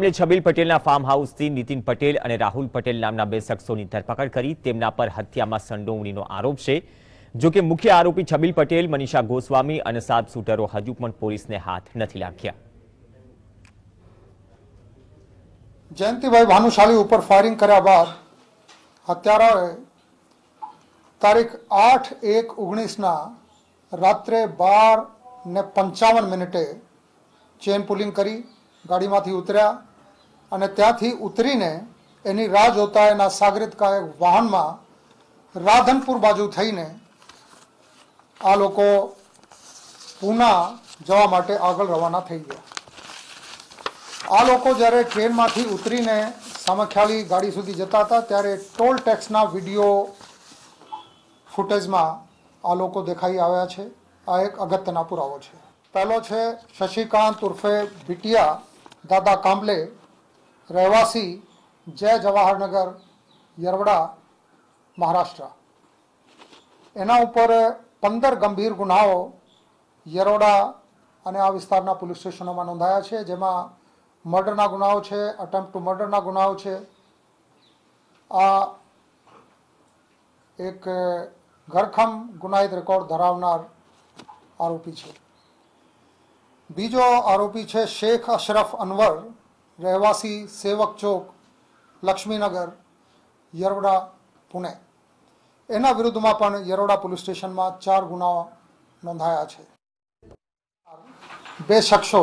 મામલે છબીલ પટેલના ફાર્મ હાઉસથી નીતિન પટેલ અને રાહુલ પટેલ નામના બે શખ્સોની ધરપકડ કરી તેમના પર હત્યામાં સંડોવણીનો આરોપ છે. જો મુખ્ય આરોપી છબીલ પટેલ, મનીષા ગોસ્વામી અને સાત શૂટરો હજુ પણ પોલીસને હાથ નથી લાગ્યા. જયંતિભાઈ ભાનુશાલી ઉપર ફાયરિંગ કર્યા બાદ હત્યારાઓએ તારીખ આઠ એક ઓગણીસના રાત્રે બાર ને પંચાવન મિનિટે ચેન પુલિંગ કરી ગાડીમાંથી ઉતર્યા. અને ત્યાંથી ઉતરીને એની રાહ જોતા એના સાગરિતકાયક વાહનમાં રાધનપુર બાજુ થઈને આ લોકો પૂના જવા માટે આગળ રવાના થઈ ગયા. આ લોકો જ્યારે ટ્રેનમાંથી ઉતરીને સામખ્યાળી ગાડી સુધી જતા હતા, ત્યારે ટોલ ટેક્સના વીડિયો ફૂટેજમાં આ લોકો દેખાઈ આવ્યા છે. આ એક અગત્યના પુરાવો છે. પહેલો છે, શશિકાંત ઉર્ફે ભીટિયા, દાદા કાંબલે રહેવાસી જય જવાહરનગર, યરવડા, મહારાષ્ટ્ર. એના ઉપર પંદર ગંભીર ગુનાઓ યરોડા અને આ વિસ્તારના પોલીસ સ્ટેશનોમાં નોંધાયા છે, જેમાં મર્ડરના ગુનાઓ છે અટેમ્પ ટુ મર્ડરના ગુનાઓ છે. આ એક ઘરખમ ગુનાહિત રેકોર્ડ ધરાવનાર આરોપી છે. બીજો આરોપી છે શેખ અશરફ અનવર રહેવાસી સેવક ચોક, લક્ષ્મીનગર, યરોડા, પુણે. એના વિરુદ્ધમાં પણ યરોડા પોલીસ સ્ટેશનમાં ચાર ગુનાઓ નોંધાયા છે. બે શખ્સો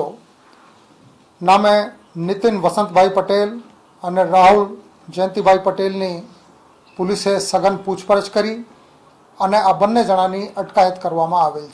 નામે નીતિન વસંતભાઈ પટેલ અને રાહુલ જયંતિભાઈ પટેલની પોલીસે સઘન પૂછપરછ કરી અને આ બંને જણાની અટકાયત કરવામાં આવેલ